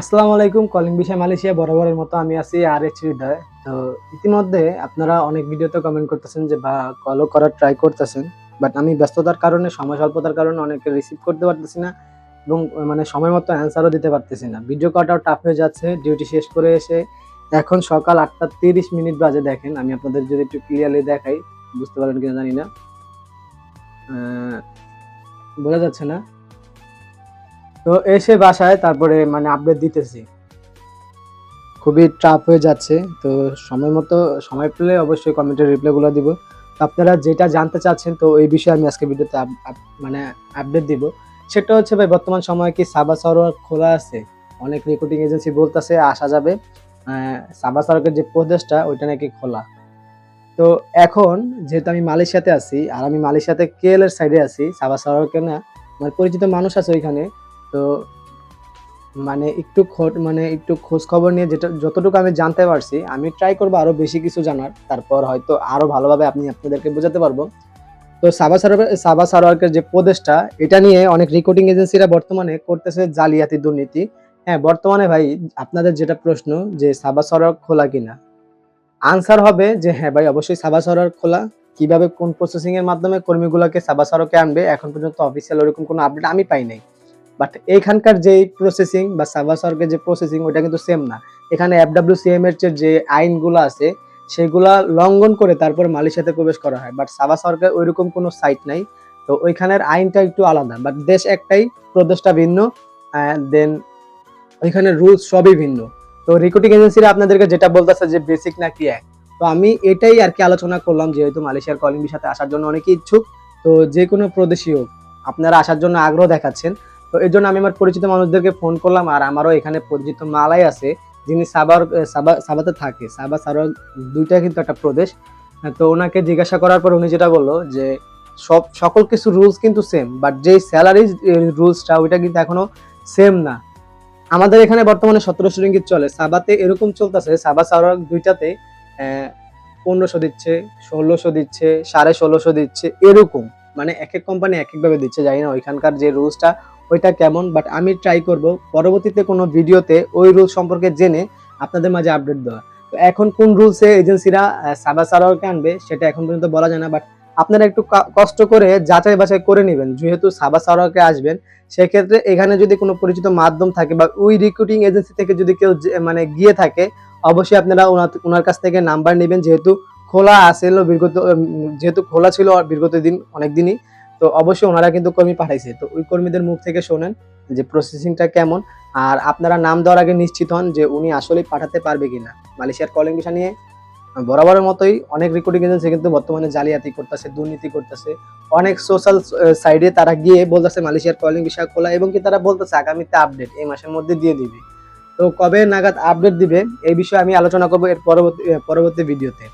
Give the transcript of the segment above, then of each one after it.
আসসালামু আলাইকুম, কলিং বিষয় মালয়েশিয়া বরাবরের মতো আমি আছি আর এইচ হৃদয়। তো ইতিমধ্যে আপনারা অনেক ভিডিওতে কমেন্ট করতেছেন যে, বা কলও করার ট্রাই করতেছেন। বাট আমি ব্যস্ততার কারণে, সময় স্বল্পতার কারণে অনেকে রিসিভ করতে পারতেছি না এবং মানে সময় মতো অ্যান্সারও দিতে পারতেছি না। ভিডিও করাটাও টাফ হয়ে যাচ্ছে ডিউটি শেষ করে এসে এখন সকাল আটটা তিরিশ মিনিট বাজে দেখেন। আমি আপনাদের যদি একটু ক্লিয়ারলি দেখাই, বুঝতে পারেন কিনা জানি না। বোঝা যাচ্ছে না। তো এসে বাসায় তারপরে মানে আপডেট দিতেছি। খুবই ট্রাপ হয়ে যাচ্ছে, তো সময় মতো, সময় পেলে অবশ্যই কমেন্টের রিপ্লাইগুলো দিব। তো আপনারা যেটা জানতে চাচ্ছেন, তো এই বিষয়ে আমি আজকে ভিডিওতে মানে আপডেট দিব। সেটা হচ্ছে ভাই, বর্তমান সময়ে কি সাবা সারোয়ার খোলা আছে? অনেক রিক্রুটিং এজেন্সি বলতেছে, আসা যাবে। সাবা সারোয়ারের যে প্রদেশটা, ওইটা নাকি খোলা। তো এখন যেহেতু আমি মালয়েশিয়াতে আছি, আর আমি মালয়েশিয়াতে কেএল এর সাইডে আছি, সাবা সারোয়ারকে না, আমার পরিচিত মানুষ আছে ওইখানে। তো মানে একটু মানে একটু খোঁজ খবর নিয়ে যেটা, যতটুকু আমি জানতে পারছি, আমি ট্রাই করব আরও বেশি কিছু জানার। তারপর হয়তো আরও ভালোভাবে আপনি আপনাদেরকে বোঝাতে পারব। তো সাবা সারোয়ার সাবা সারোয়ারকের যে প্রদেশটা, এটা নিয়ে অনেক রিক্রুটিং এজেন্সিরা বর্তমানে করতেছে জালিয়াতি দুর্নীতি। হ্যাঁ বর্তমানে ভাই, আপনাদের যেটা প্রশ্ন যে সাবা সারোয়ার খোলা কিনা? আনসার হবে যে হ্যাঁ ভাই, অবশ্যই সাবা সারোয়ার খোলা। কীভাবে কোন প্রসেসিং এর মাধ্যমে কর্মীগুলোকে সাবা সারোকে আনবে, এখন পর্যন্ত অফিসিয়াল ওরকম কোনো আপডেট আমি পাই নাই। বাট এইখানকার যে প্রসেসিং বা সাবা সার্কের যে প্রসেসিং ওইটা কিন্তু সেম না। এখানে এফডাব্লিউ সিএম এর যে- আইনগুলো আছে, সেগুলা লঙ্ঘন করে তারপরে মালয়েশিয়াতে প্রবেশ করা হয়। বাট সাবা সরকার ওইরকম কোনো সাইট নাই। তো ওইখানের আইনটা একটু আলাদা। বাট দেশ একটাই, প্রদেশটা ভিন্ন দেন ওইখানে রুলস সবই ভিন্ন। তো রিক্রুটিং এজেন্সিরা আপনাদেরকে যেটা বলতেছে যে বেসিক নাকি এক? তো আমি এটাই আর কি আলোচনা করলাম, যেহেতু মালয়েশিয়ার কলিং সাথে আসার জন্য অনেকে ইচ্ছুক। তো যে কোনো প্রদেশই হোক, আপনারা আসার জন্য আগ্রহ দেখাচ্ছেন। তো এই জন্য আমি আমার পরিচিত মানুষদেরকে ফোন করলাম আর আমারও এখানে পরিচিত মালাই আছে, যিনি সাবার সাবা সাবাতে থাকে। সাবা সারোয়ার দুইটা কিন্তু একটা প্রদেশ। তো ওনাকে জিজ্ঞাসা করার পর উনি যেটা বলল যে, সব, সকল কিছু রুলস কিন্তু সেম বাট যেই স্যালারি রুলসটা ওইটা কিন্তু এখনও সেম না। আমাদের এখানে বর্তমানে সতেরোশো রিঙ্গিত চলে। সাবাতে এরকম চলতেছে সাবা সারোয়ার দুইটাতে পনেরোশো দিচ্ছে, ষোলোশো দিচ্ছে, সাড়ে ষোলোশো দিচ্ছে, এরকম। মানে এক এক কোম্পানি এক একভাবে দিচ্ছে, জানি না ওইখানকার যে রুলসটা ওইটা কেমন বাট আমি ট্রাই করব পরবর্তীতে কোনো ভিডিওতে ওই রুল সম্পর্কে জেনে আপনাদের মাঝে আপডেট দেওয়া। তো এখন কোন রুলসে এজেন্সিরা সাবা সারোয়ারকে আনবে, সেটা এখন পর্যন্ত বলা যায় না বাট আপনারা একটু কষ্ট করে যাচাই বাছাই করে নেবেন। যেহেতু সাবা সারোয়ারকে আসবেন, সেক্ষেত্রে এখানে যদি কোনো পরিচিত মাধ্যম থাকে বা ওই রিক্রুটিং এজেন্সি থেকে যদি কেউ মানে গিয়ে থাকে, অবশ্যই আপনারা ওনার- ওনার কাছ থেকে নাম্বার নেবেন, যেহেতু খোলা আসেল বিগত যেহেতু খোলা ছিল বিগত দিন, অনেক দিনই, তো অবশ্যই ওনারা কিন্তু কর্মী পাঠাইছে। তো ওই কর্মীদের মুখ থেকে শোনেন যে প্রসেসিংটা কেমন, আর আপনারা নাম দেওয়ার আগে নিশ্চিত হন যে উনি আসলেই পাঠাতে পারবে কিনা। মালয়েশিয়ার কলিং ভিসা নিয়ে বরাবরের মতোই অনেক রেকর্ডিং এজেন্সি কিন্তু বর্তমানে জালিয়াতি করতেছে, দুর্নীতি করতেছে। অনেক সোশ্যাল সাইডে তারা গিয়ে বলতেছে মালয়েশিয়ার কলিং ভিসা খোলা, এবং কি তারা বলতেছে আগামীতে আপডেট এই মাসের মধ্যে দিয়ে দিবে। তো কবে নাগাদ আপডেট দিবে, এই বিষয়ে আমি আলোচনা করব এর পরবর্তী পরবর্তী ভিডিওতে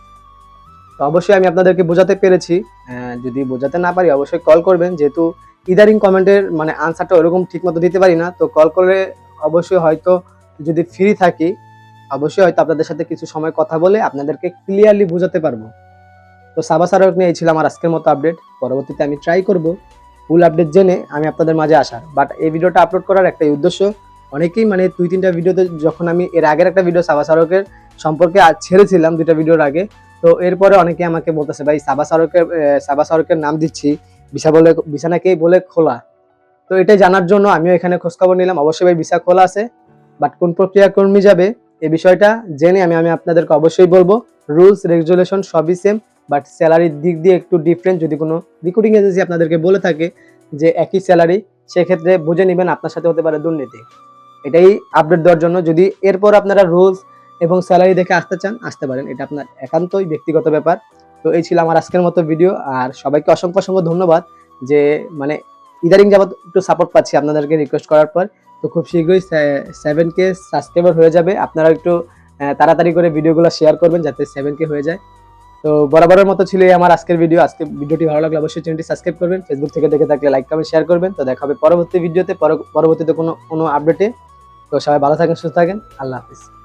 তো অবশ্যই আমি আপনাদেরকে বোঝাতে পেরেছি। যদি বোঝাতে না পারি অবশ্যই কল করবেন। যেহেতু ইদারিং কমেন্টের মানে আনসারটা ওরকম ঠিক মতো দিতে পারি না, তো কল করে অবশ্যই হয়তো যদি ফ্রি থাকি, অবশ্যই হয়তো আপনাদের সাথে কিছু সময় কথা বলে আপনাদেরকে ক্লিয়ারলি বোঝাতে পারব। তো সাবা সারক নিয়ে এই ছিল আমার আজকের মতো আপডেট পরবর্তীতে আমি ট্রাই করব ফুল আপডেট জেনে আমি আপনাদের মাঝে আসার। বাট এই ভিডিওটা আপলোড করার একটাই উদ্দেশ্য, অনেকেই মানে দুই তিনটা ভিডিওতে যখন আমি এর আগের একটা ভিডিও সাবা সারকের সম্পর্কে ছেড়েছিলাম, দুইটা ভিডিওর আগে তো এরপরে অনেকে আমাকে বলতেছে, ভাই, সাবা সারকের সাবা সারকের নাম দিচ্ছি। ভিসা বলে বিছানাকেই বলে খোলা? তো এটা জানার জন্য আমিও এখানে খোঁজখবর নিলাম। অবশ্যই ভাই, ভিসা খোলা আছে বাট কোন প্রক্রিয়া কর্মী যাবে এই বিষয়টা জেনে আমি আমি আপনাদেরকে অবশ্যই বলব। রুলস, রেগুলেশন সবই সেম বাট স্যালারির দিক দিয়ে একটু ডিফারেন্ট যদি কোনো রিক্রুটিং এজেন্সি আপনাদেরকে বলে থাকে যে একই স্যালারি, সেক্ষেত্রে বুঝে নেবেন, আপনার সাথে হতে পারে দুর্নীতি। এটাই আপডেট দেওয়ার জন্য। যদি এরপর আপনারা রুলস এবং স্যালারি দেখে আসতে চান, আসতে পারেন। এটা আপনার একান্তই ব্যক্তিগত ব্যাপার। তো এই ছিল আমার আজকের মতো ভিডিও আর সবাইকে অসংখ্য অসংখ্য ধন্যবাদ যে মানে ইদারিং যাবত একটু সাপোর্ট পাচ্ছি আপনাদেরকে রিকোয়েস্ট করার পর। তো খুব শীঘ্রই সেভেন কে সাবস্ক্রাইবার হয়ে যাবে। আপনারা একটু তাড়াতাড়ি করে ভিডিওগুলো শেয়ার করবেন যাতে সেভেন কে হয়ে যায়। তো বরাবরের মতো ছিল এই আমার আজকের ভিডিও আজকে ভিডিওটি ভালো লাগলে অবশ্যই চ্যানেলটি সাবস্ক্রাইব করবেন। ফেসবুক থেকে দেখে থাকলে লাইক কমেন্ট শেয়ার করবেন। তো দেখা হবে পরবর্তী ভিডিওতে পর- পরবর্তীতে কোনো কোনো আপডেটে তো সবাই ভালো থাকেন, সুস্থ থাকেন। আল্লাহ হাফিজ।